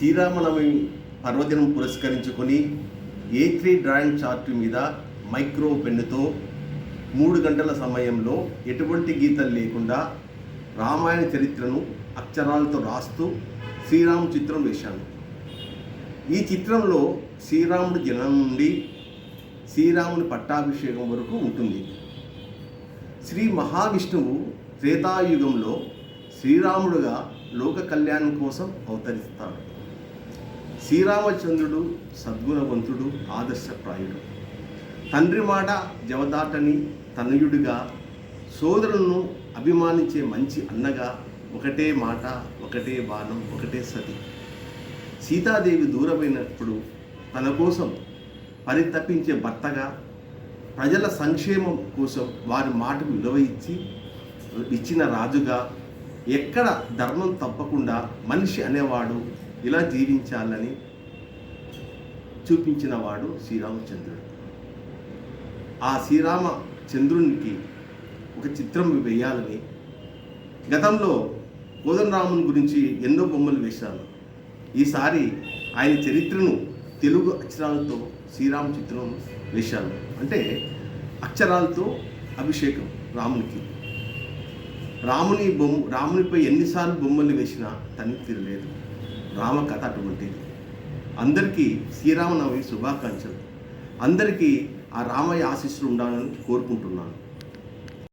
శ్రీరామనవమి పర్వదినం పురస్కరించుకొని A three drawing chart మీద మైక్రో పెన్నుతో మూడు గంటల సమయంలో ఎటువంటి గీతలు లేకుండా రామాయణ చరిత్రను అక్షరాలతో రాస్తూ శ్రీరామ చిత్రం వేశాను ఈ చిత్రంలో శ్రీరాముడి జనం నుండి శ్రీరాముని పట్టాభిషేకం వరకు ఉంటుంది. శ్రీ మహావిష్ణువు త్రేతాయుగంలో శ్రీరాముడుగా లోక కళ్యాణం కోసం అవతరిస్తాడు. శ్రీరామచంద్రుడు సద్గుణవంతుడు ఆదర్శప్రాయుడు తండ్రి మాట జవదాటని తనయుడిగా సోదరులను అభిమానించే మంచి అన్నగా ఒకటే మాట ఒకటే బాణం ఒకటే సతి. సీతాదేవి దూరమైనప్పుడు తన కోసం పరితపించే భర్తగా ప్రజల సంక్షేమం కోసం వారి మాటకు విలువ ఇచ్చి ఇచ్చిన రాజుగా ఎక్కడ ధర్మం తప్పకుండా మనిషి అనేవాడు ఇలా జీవించాలని చూపించినవాడు శ్రీరామచంద్రుడు. ఆ శ్రీరామ చంద్రునికి ఒక చిత్రం వేయాలని గతంలో కోదండరాముని గురించి ఎన్నో బొమ్మలు వేశాను. ఈసారి ఆయన చరిత్రను తెలుగు అక్షరాలతో శ్రీరామ చిత్రం వేశాను. అంటే అక్షరాలతో అభిషేకం రామునికి. రాముని బొమ్మ రామునిపై ఎన్నిసార్లు బొమ్మలు వేసినా తన్ని తీరలేదు. రామ కథ అటువంటిది. అందరికీ శ్రీరామనవమి శుభాకాంక్షలు. అందరికీ ఆ రామయ్య ఆశీస్సులు ఉండాలని కోరుకుంటున్నాను.